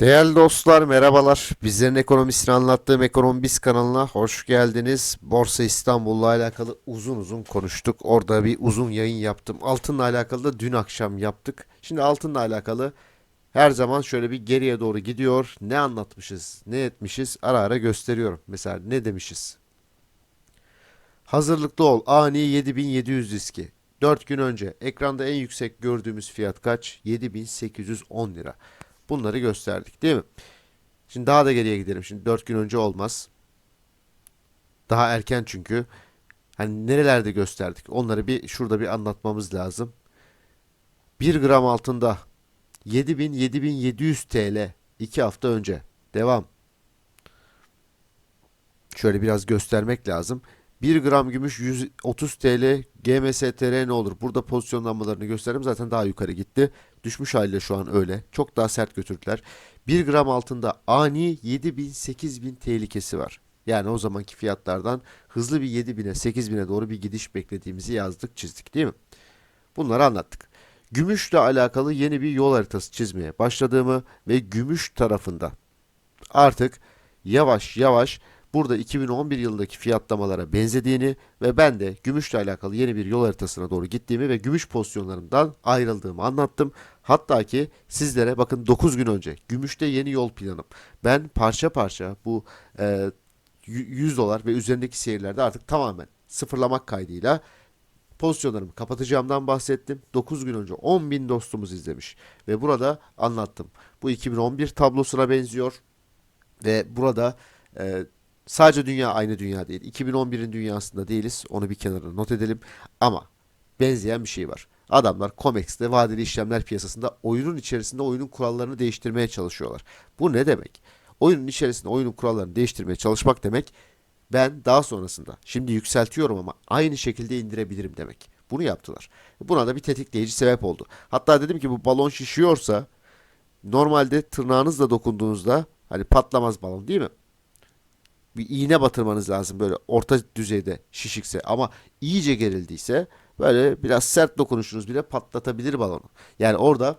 Değerli dostlar merhabalar. Bizlerin ekonomisini anlattığım Ekonomi Biz kanalına hoş geldiniz. Borsa İstanbul'la alakalı uzun uzun konuştuk. Orada bir uzun yayın yaptım. Altınla alakalı da dün akşam yaptık. Şimdi altınla alakalı her zaman şöyle bir geriye doğru gidiyor. Ne anlatmışız, ne etmişiz ara ara gösteriyorum. Mesela ne demişiz? Hazırlıklı ol. Ani 7700 riski. 4 gün önce ekranda en yüksek gördüğümüz fiyat kaç? 7810 lira. Bunları gösterdik değil mi? Şimdi daha da geriye gidelim. Şimdi 4 gün önce olmaz. Daha erken çünkü. Hani nerelerde gösterdik? Onları bir şurada bir anlatmamız lazım. 1 gram altında 7000 7700 TL 2 hafta önce. Devam. Şöyle biraz göstermek lazım. 1 gram gümüş 130 TL GMSTR ne olur? Burada pozisyonlanmalarını gösterdim. Zaten daha yukarı gitti. Düşmüş haliyle şu an öyle. Çok daha sert götürdüler. 1 gram altında ani 7000-8000 tehlikesi var. Yani o zamanki fiyatlardan hızlı bir 7000'e 8000'e doğru bir gidiş beklediğimizi yazdık çizdik değil mi? Bunları anlattık. Gümüşle alakalı yeni bir yol haritası çizmeye başladığımı ve gümüş tarafında artık yavaş yavaş burada 2011 yılındaki fiyatlamalara benzediğini ve ben de gümüşle alakalı yeni bir yol haritasına doğru gittiğimi ve gümüş pozisyonlarımdan ayrıldığımı anlattım. Hatta ki sizlere bakın 9 gün önce gümüşte yeni yol planım. Ben parça parça bu e, 100 dolar ve üzerindeki seyirlerde artık tamamen sıfırlamak kaydıyla pozisyonlarımı kapatacağımdan bahsettim. 9 gün önce 10 bin dostumuz izlemiş ve burada anlattım. Bu 2011 tablosuna benziyor ve burada e, sadece dünya aynı dünya değil. 2011'in dünyasında değiliz. Onu bir kenara not edelim. Ama benzeyen bir şey var. Adamlar COMEX'te vadeli işlemler piyasasında oyunun içerisinde oyunun kurallarını değiştirmeye çalışıyorlar. Bu ne demek? Oyunun içerisinde oyunun kurallarını değiştirmeye çalışmak demek ben daha sonrasında şimdi yükseltiyorum ama aynı şekilde indirebilirim demek. Bunu yaptılar. Buna da bir tetikleyici sebep oldu. Hatta dedim ki bu balon şişiyorsa normalde tırnağınızla dokunduğunuzda hani patlamaz balon değil mi? Bir iğne batırmanız lazım böyle orta düzeyde şişikse ama iyice gerildiyse böyle biraz sert dokunuşunuz bile patlatabilir balonu. Yani orada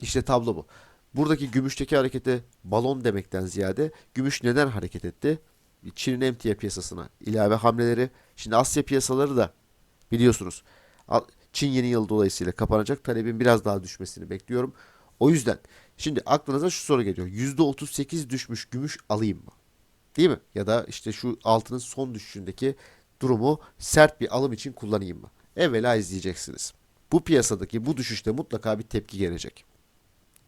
işte tablo bu. Buradaki gümüşteki harekete balon demekten ziyade gümüş neden hareket etti? Çin'in emtia piyasasına ilave hamleleri. Şimdi Asya piyasaları da biliyorsunuz. Çin yeni yıl dolayısıyla kapanacak. Talebin biraz daha düşmesini bekliyorum. O yüzden şimdi aklınıza şu soru geliyor. %38 düşmüş gümüş alayım mı? Değil mi? Ya da işte şu altının son düşüşündeki durumu sert bir alım için kullanayım mı? Evvela izleyeceksiniz. Bu piyasadaki bu düşüşte mutlaka bir tepki gelecek.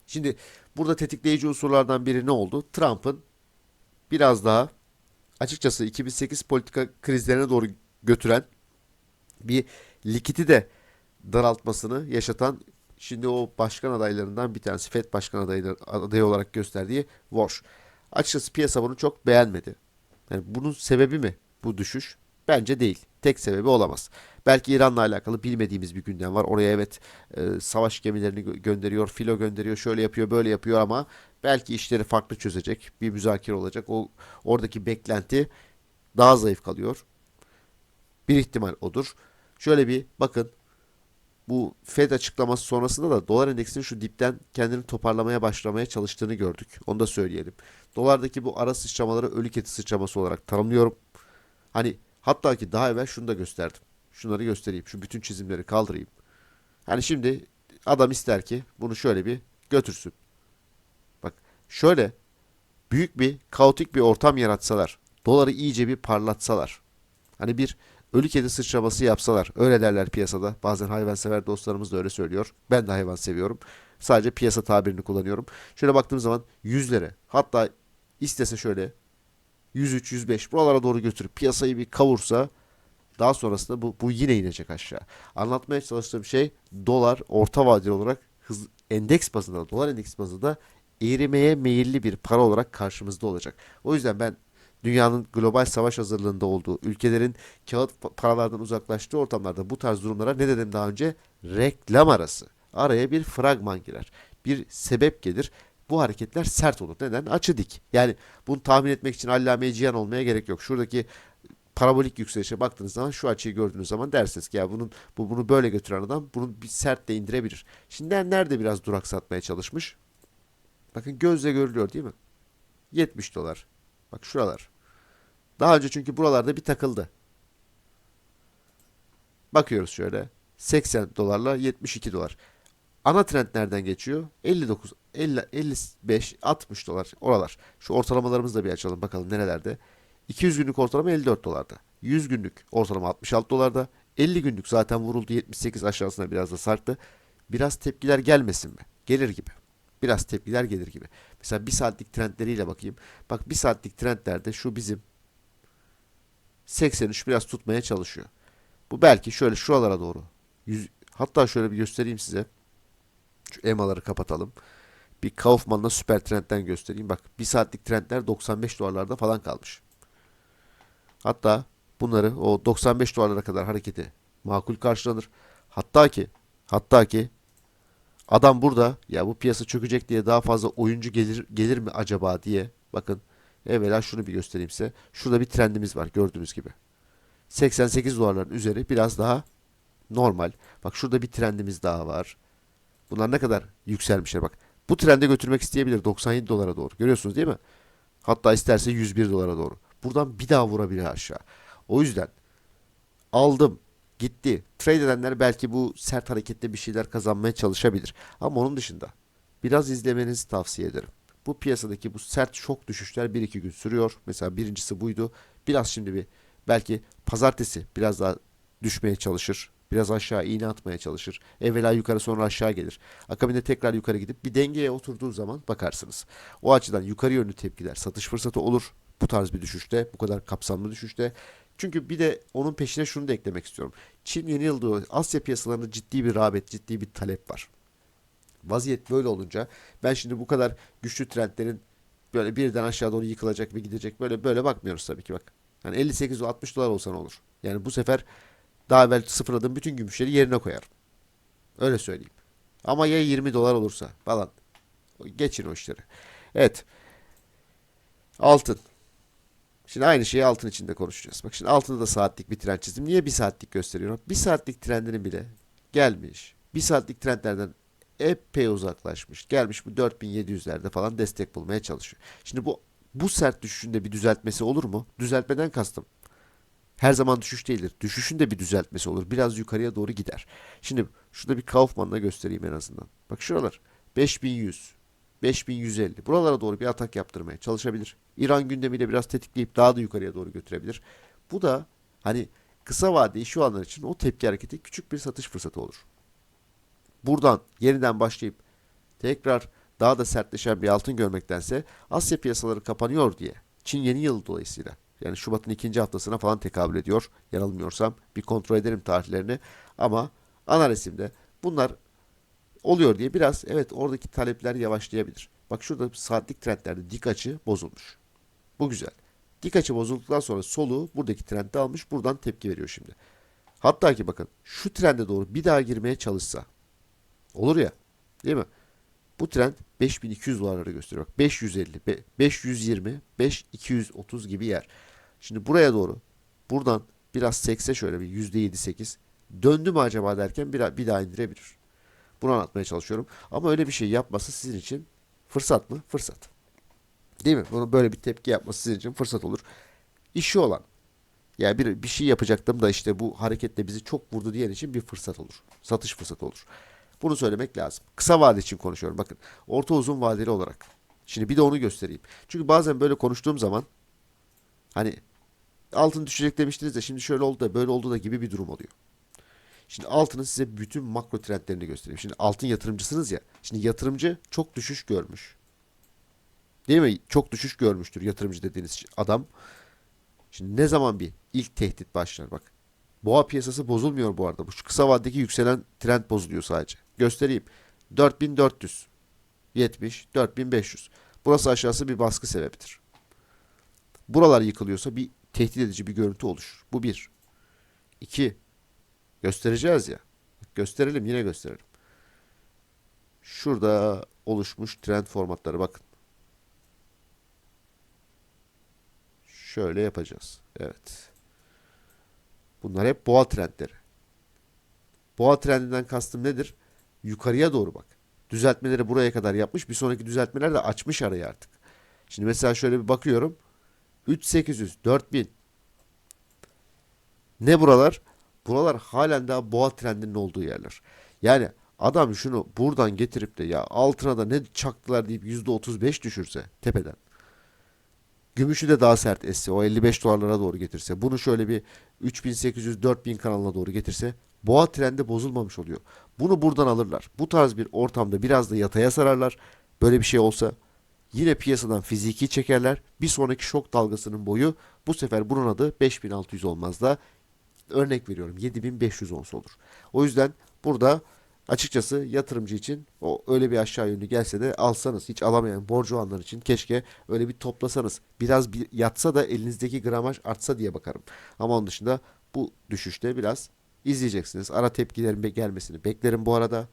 Şimdi burada tetikleyici unsurlardan biri ne oldu? Trump'ın biraz daha açıkçası 2008 politika krizlerine doğru götüren bir likiti de daraltmasını yaşatan şimdi o başkan adaylarından bir tanesi FED başkan adayı, adayı olarak gösterdiği Walsh. Açıkçası piyasa bunu çok beğenmedi. Yani bunun sebebi mi bu düşüş? Bence değil. Tek sebebi olamaz. Belki İran'la alakalı bilmediğimiz bir gündem var. Oraya evet e, savaş gemilerini gö- gönderiyor, filo gönderiyor, şöyle yapıyor, böyle yapıyor ama belki işleri farklı çözecek. Bir müzakere olacak. O oradaki beklenti daha zayıf kalıyor. Bir ihtimal odur. Şöyle bir bakın bu Fed açıklaması sonrasında da dolar endeksinin şu dipten kendini toparlamaya başlamaya çalıştığını gördük. Onu da söyleyelim. Dolardaki bu ara sıçramaları ölü keti sıçraması olarak tanımlıyorum. Hani hatta ki daha evvel şunu da gösterdim. Şunları göstereyim. Şu bütün çizimleri kaldırayım. Hani şimdi adam ister ki bunu şöyle bir götürsün. Bak şöyle büyük bir kaotik bir ortam yaratsalar. Doları iyice bir parlatsalar. Hani bir ölü kedi sıçraması yapsalar. Öyle derler piyasada. Bazen hayvansever dostlarımız da öyle söylüyor. Ben de hayvan seviyorum. Sadece piyasa tabirini kullanıyorum. Şöyle baktığım zaman yüzlere hatta istese şöyle 103 105 buralara doğru götürüp piyasayı bir kavursa daha sonrasında bu, bu yine inecek aşağı. Anlatmaya çalıştığım şey dolar orta vadeli olarak hız, endeks bazında dolar endeks bazında erimeye meyilli bir para olarak karşımızda olacak. O yüzden ben dünyanın global savaş hazırlığında olduğu, ülkelerin kağıt paralardan uzaklaştığı ortamlarda bu tarz durumlara ne dedim daha önce? Reklam arası. Araya bir fragman girer. Bir sebep gelir. Bu hareketler sert olur. Neden? Açı dik. Yani bunu tahmin etmek için allame cihan olmaya gerek yok. Şuradaki parabolik yükselişe baktığınız zaman şu açıyı gördüğünüz zaman dersiniz ki ya bunun bu bunu böyle götüren adam bunu bir sert de indirebilir. Şimdi nerede biraz duraksatmaya çalışmış? Bakın gözle görülüyor değil mi? 70 dolar. Bak şuralar. Daha önce çünkü buralarda bir takıldı. Bakıyoruz şöyle. 80 dolarla 72 dolar. Ana trend nereden geçiyor? 59, 50, 55, 60 dolar. Oralar. Şu ortalamalarımızı da bir açalım bakalım nerelerde. 200 günlük ortalama 54 dolarda. 100 günlük ortalama 66 dolarda. 50 günlük zaten vuruldu 78 aşağısına biraz da sarktı. Biraz tepkiler gelmesin mi? Gelir gibi. Biraz tepkiler gelir gibi. Mesela bir saatlik trendleriyle bakayım. Bak bir saatlik trendlerde şu bizim 83 biraz tutmaya çalışıyor. Bu belki şöyle şuralara doğru. Yüz, hatta şöyle bir göstereyim size. Şu EMA'ları kapatalım. Bir Kaufman'la süper trendten göstereyim. Bak bir saatlik trendler 95 dolarlarda falan kalmış. Hatta bunları o 95 dolarlara kadar hareketi makul karşılanır. Hatta ki hatta ki adam burada ya bu piyasa çökecek diye daha fazla oyuncu gelir gelir mi acaba diye bakın evvela şunu bir göstereyim size. Şurada bir trendimiz var gördüğünüz gibi. 88 dolarların üzeri biraz daha normal. Bak şurada bir trendimiz daha var. Bunlar ne kadar yükselmişler bak. Bu trende götürmek isteyebilir 97 dolara doğru. Görüyorsunuz değil mi? Hatta isterse 101 dolara doğru. Buradan bir daha vurabilir aşağı. O yüzden aldım gitti. Trade edenler belki bu sert harekette bir şeyler kazanmaya çalışabilir. Ama onun dışında biraz izlemenizi tavsiye ederim. Bu piyasadaki bu sert şok düşüşler 1-2 gün sürüyor. Mesela birincisi buydu. Biraz şimdi bir belki pazartesi biraz daha düşmeye çalışır. Biraz aşağı iğne atmaya çalışır. Evvela yukarı sonra aşağı gelir. Akabinde tekrar yukarı gidip bir dengeye oturduğu zaman bakarsınız. O açıdan yukarı yönlü tepkiler satış fırsatı olur. Bu tarz bir düşüşte, bu kadar kapsamlı düşüşte. Çünkü bir de onun peşine şunu da eklemek istiyorum. Çin yeni yılda Asya piyasalarında ciddi bir rağbet, ciddi bir talep var. Vaziyet böyle olunca ben şimdi bu kadar güçlü trendlerin böyle birden aşağı doğru yıkılacak ve gidecek böyle böyle bakmıyoruz tabii ki bak. Yani 58 60 dolar olsa ne olur? Yani bu sefer daha evvel sıfırladığım bütün gümüşleri yerine koyarım. Öyle söyleyeyim. Ama ya 20 dolar olursa falan. Geçin o işleri. Evet. Altın. Şimdi aynı şeyi altın içinde konuşacağız. Bak şimdi altında da saatlik bir trend çizdim. Niye bir saatlik gösteriyorum? Bir saatlik trendinin bile gelmiş. Bir saatlik trendlerden epey uzaklaşmış. Gelmiş bu 4700'lerde falan destek bulmaya çalışıyor. Şimdi bu bu sert düşüşünde bir düzeltmesi olur mu? Düzeltmeden kastım. Her zaman düşüş değildir. Düşüşün de bir düzeltmesi olur. Biraz yukarıya doğru gider. Şimdi şurada bir Kaufman'la göstereyim en azından. Bak şuralar 5100, 5150. Buralara doğru bir atak yaptırmaya çalışabilir. İran gündemiyle biraz tetikleyip daha da yukarıya doğru götürebilir. Bu da hani kısa vadeli şu anlar için o tepki hareketi küçük bir satış fırsatı olur. Buradan yeniden başlayıp tekrar daha da sertleşen bir altın görmektense Asya piyasaları kapanıyor diye Çin yeni yıl dolayısıyla yani Şubat'ın ikinci haftasına falan tekabül ediyor. Yanılmıyorsam bir kontrol ederim tarihlerini. Ama analizimde bunlar oluyor diye biraz evet oradaki talepler yavaşlayabilir. Bak şurada saatlik trendlerde dik açı bozulmuş. Bu güzel. Dik açı bozulduktan sonra soluğu buradaki trendde almış. Buradan tepki veriyor şimdi. Hatta ki bakın şu trende doğru bir daha girmeye çalışsa olur ya değil mi? Bu trend 5200 dolarları gösteriyor. Bak 550, 520, 5230 gibi yer. Şimdi buraya doğru buradan biraz sekse şöyle bir %7-8 döndü mü acaba derken bir, bir daha indirebilir. Bunu anlatmaya çalışıyorum. Ama öyle bir şey yapması sizin için fırsat mı? Fırsat. Değil mi? Bunu böyle bir tepki yapması sizin için fırsat olur. İşi olan yani bir, bir şey yapacaktım da işte bu hareketle bizi çok vurdu diyen için bir fırsat olur. Satış fırsatı olur. Bunu söylemek lazım. Kısa vade için konuşuyorum. Bakın orta uzun vadeli olarak. Şimdi bir de onu göstereyim. Çünkü bazen böyle konuştuğum zaman hani altın düşecek demiştiniz de şimdi şöyle oldu da böyle oldu da gibi bir durum oluyor. Şimdi altının size bütün makro trendlerini göstereyim. Şimdi altın yatırımcısınız ya. Şimdi yatırımcı çok düşüş görmüş. Değil mi? Çok düşüş görmüştür yatırımcı dediğiniz adam. Şimdi ne zaman bir ilk tehdit başlar bak. Boğa piyasası bozulmuyor bu arada. Bu şu kısa vadedeki yükselen trend bozuluyor sadece. Göstereyim. 4400 70 4500. Burası aşağısı bir baskı sebebidir. Buralar yıkılıyorsa bir tehdit edici bir görüntü oluşur. Bu bir. İki. Göstereceğiz ya. Gösterelim yine gösterelim. Şurada oluşmuş trend formatları bakın. Şöyle yapacağız. Evet. Bunlar hep boğa trendleri. Boğa trendinden kastım nedir? Yukarıya doğru bak. düzeltmeleri buraya kadar yapmış. Bir sonraki düzeltmeler de açmış arayı artık. Şimdi mesela şöyle bir bakıyorum. 3800, 4000. Ne buralar? Buralar halen daha boğa trendinin olduğu yerler. Yani adam şunu buradan getirip de ya altına da ne çaktılar deyip %35 düşürse tepeden. Gümüşü de daha sert esse o 55 dolarlara doğru getirse bunu şöyle bir 3800-4000 kanalına doğru getirse boğa trendi bozulmamış oluyor. Bunu buradan alırlar. Bu tarz bir ortamda biraz da yataya sararlar. Böyle bir şey olsa yine piyasadan fiziki çekerler. Bir sonraki şok dalgasının boyu bu sefer bunun adı 5600 olmaz da örnek veriyorum 7500 ons olur. O yüzden burada açıkçası yatırımcı için o öyle bir aşağı yönlü gelse de alsanız hiç alamayan borcu olanlar için keşke öyle bir toplasanız. Biraz bir yatsa da elinizdeki gramaj artsa diye bakarım. Ama onun dışında bu düşüşte biraz izleyeceksiniz. Ara tepkilerin gelmesini beklerim bu arada.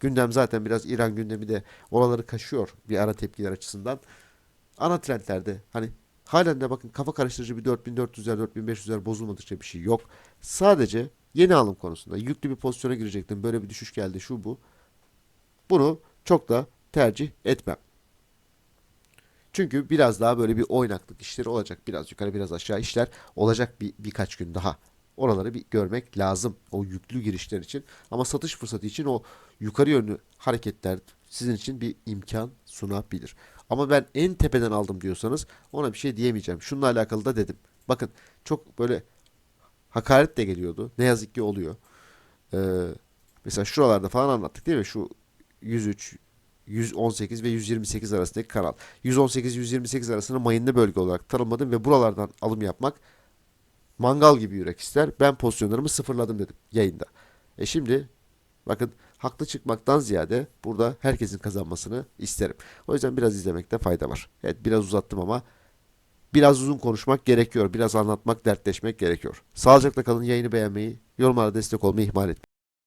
Gündem zaten biraz İran gündemi de oraları kaşıyor bir ara tepkiler açısından. Ana trendlerde hani halen de bakın kafa karıştırıcı bir 4400'ler 4500'ler bozulmadıkça bir şey yok. Sadece yeni alım konusunda yüklü bir pozisyona girecektim. Böyle bir düşüş geldi şu bu. Bunu çok da tercih etmem. Çünkü biraz daha böyle bir oynaklık işleri olacak. Biraz yukarı biraz aşağı işler olacak bir birkaç gün daha. Oraları bir görmek lazım o yüklü girişler için. Ama satış fırsatı için o yukarı yönlü hareketler sizin için bir imkan sunabilir. Ama ben en tepeden aldım diyorsanız ona bir şey diyemeyeceğim. Şununla alakalı da dedim. Bakın çok böyle hakaret de geliyordu. Ne yazık ki oluyor. Ee, mesela şuralarda falan anlattık değil mi? Şu 103, 118 ve 128 arasındaki kanal. 118-128 arasını mayınlı bölge olarak tanımladım ve buralardan alım yapmak mangal gibi yürek ister. Ben pozisyonlarımı sıfırladım dedim yayında. E şimdi bakın haklı çıkmaktan ziyade burada herkesin kazanmasını isterim. O yüzden biraz izlemekte fayda var. Evet biraz uzattım ama biraz uzun konuşmak gerekiyor. Biraz anlatmak, dertleşmek gerekiyor. Sağlıcakla kalın. Yayını beğenmeyi, yorumlara destek olmayı ihmal etmeyin.